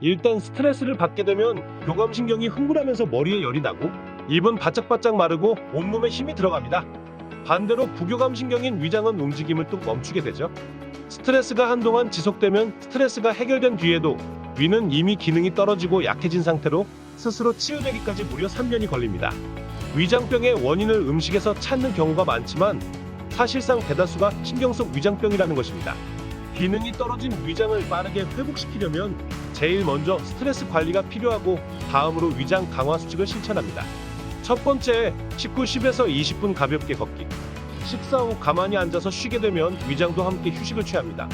일단 스트레스를 받게 되면 교감신경이 흥분하면서 머리에 열이 나고 입은 바짝바짝 마르고 온몸에 힘이 들어갑니다. 반대로 부교감신경인 위장은 움직임을 뚝 멈추게 되죠. 스트레스가 한동안 지속되면 스트레스가 해결된 뒤에도 위는 이미 기능이 떨어지고 약해진 상태로 스스로 치유되기까지 무려 3년이 걸립니다. 위장병의 원인을 음식에서 찾는 경우가 많지만 사실상 대다수가 신경성 위장병이라는 것입니다. 기능이 떨어진 위장을 빠르게 회복시키려면 제일 먼저 스트레스 관리가 필요하고 다음으로 위장 강화 수칙을 실천합니다. 첫 번째, 19, 10에서 20분 가볍게 걷기. 식사 후 가만히 앉아서 쉬게 되면 위장도 함께 휴식을 취합니다.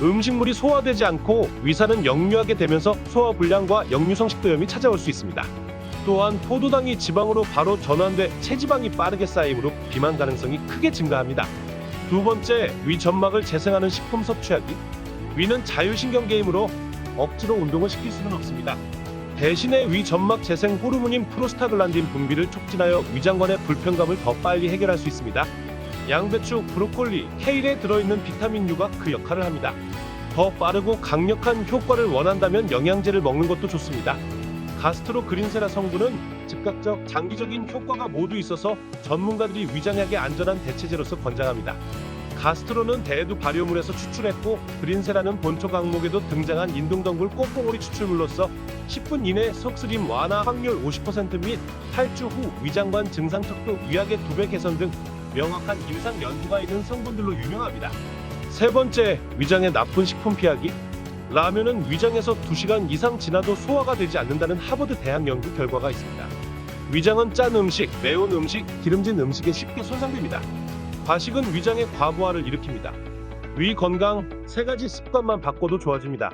음식물이 소화되지 않고 위산은 역류하게 되면서 소화불량과 역류성 식도염이 찾아올 수 있습니다. 또한 포도당이 지방으로 바로 전환돼 체지방이 빠르게 쌓이므로 비만 가능성이 크게 증가합니다. 두 번째, 위 점막을 재생하는 식품 섭취하기. 위는 자율신경 게임으로 억지로 운동을 시킬 수는 없습니다. 대신에 위 점막 재생 호르몬인 프로스타글란딘 분비를 촉진하여 위장관의 불편감을 더 빨리 해결할 수 있습니다. 양배추, 브로콜리, 케일에 들어있는 비타민 U가 그 역할을 합니다. 더 빠르고 강력한 효과를 원한다면 영양제를 먹는 것도 좋습니다. 가스트로 그린세라 성분은 즉각적, 장기적인 효과가 모두 있어서 전문가들이 위장약의 안전한 대체제로서 권장합니다. 가스트로는 대두 발효물에서 추출했고 그린세라는 본초 강목에도 등장한 인동덩굴 꽃봉오리 추출물로서 10분 이내 속쓰림 완화 확률 50%및 탈주 후 위장관 증상 척도 위약의 2배 개선 등 명확한 임상 연구가 있는 성분들로 유명합니다. 세 번째, 위장의 나쁜 식품 피하기. 라면은 위장에서 2시간 이상 지나도 소화가 되지 않는다는 하버드 대학 연구 결과가 있습니다. 위장은 짠 음식, 매운 음식, 기름진 음식에 쉽게 손상됩니다. 과식은 위장의 과부하를 일으킵니다. 위 건강 세 가지 습관만 바꿔도 좋아집니다.